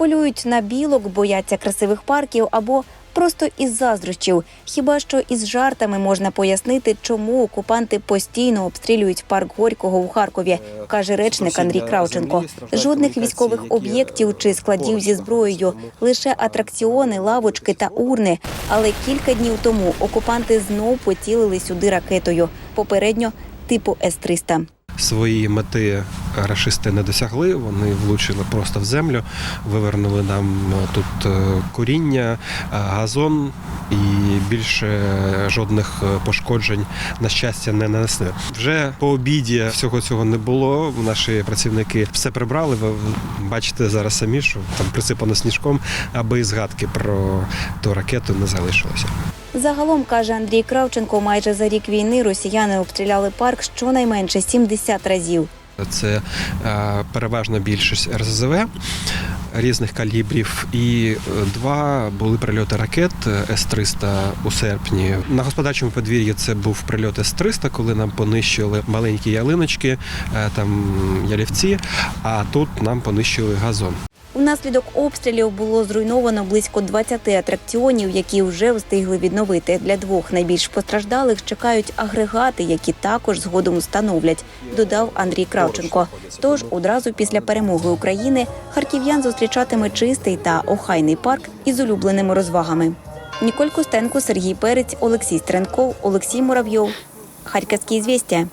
Полюють на білок, бояться красивих парків або просто із заздрощів. Хіба що із жартами можна пояснити, чому окупанти постійно обстрілюють парк Горького у Харкові, каже речник Андрій Кравченко. Жодних військових об'єктів чи складів зі зброєю, лише атракціони, лавочки та урни. Але кілька днів тому окупанти знов поцілили сюди ракетою. Попередньо типу С-300. Свої мети рашисти не досягли. Вони влучили просто в землю, вивернули нам е, тут е, коріння, е, газон і більше жодних пошкоджень на щастя не нанесли. Вже по обіді всього цього не було. Наші працівники все прибрали. Ви бачите зараз самі, що там присипано сніжком, аби згадки про ту ракету не залишилося. Загалом каже Андрій Кравченко, майже за рік війни росіяни обстріляли парк щонайменше 70 разів. Це е, переважна більшість РСЗВ різних калібрів, і е, два були прильоти ракет е, С-300 у серпні. На господарчому подвір'ї це був прильот С-300, коли нам понищили маленькі ялиночки, там ялівці, а тут нам понищили газон. Внаслідок обстрілів було зруйновано близько 20 атракціонів, які вже встигли відновити. Для двох найбільш постраждалих чекають агрегати, які також згодом встановлять, додав Андрій Кравченко. Тож одразу після перемоги України харків'ян зустрічатиме чистий та охайний парк із улюбленими розвагами. Ніколь Костенко, Сергій Перець, Олексій Стренков, Олексій Муравйов. Харківські звістя.